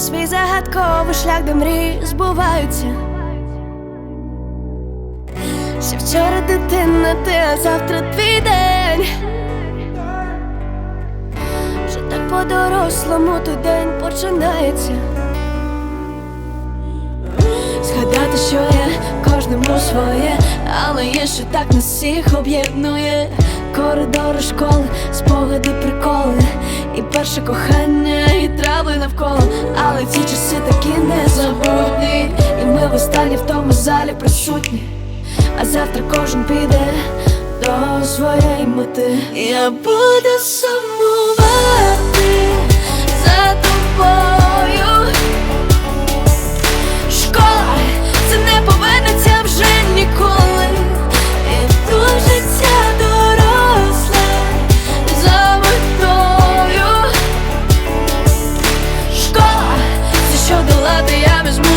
свій загадковий шлях, де мрії збуваються. Ще вчора дитина, ти, а завтра твій день. Вже так по-дорослому той день починається. Згадати, що є кожному своє, але є, що так нас всіх об'єднує. Коридори школи, спогади, приколи, і перше кохання, трави навколо. Але ці часи такі незабутні, і ми в останні в тому залі присутні. А завтра кожен піде до своєї мети. Я буду сумувати що долати я візьму з собою.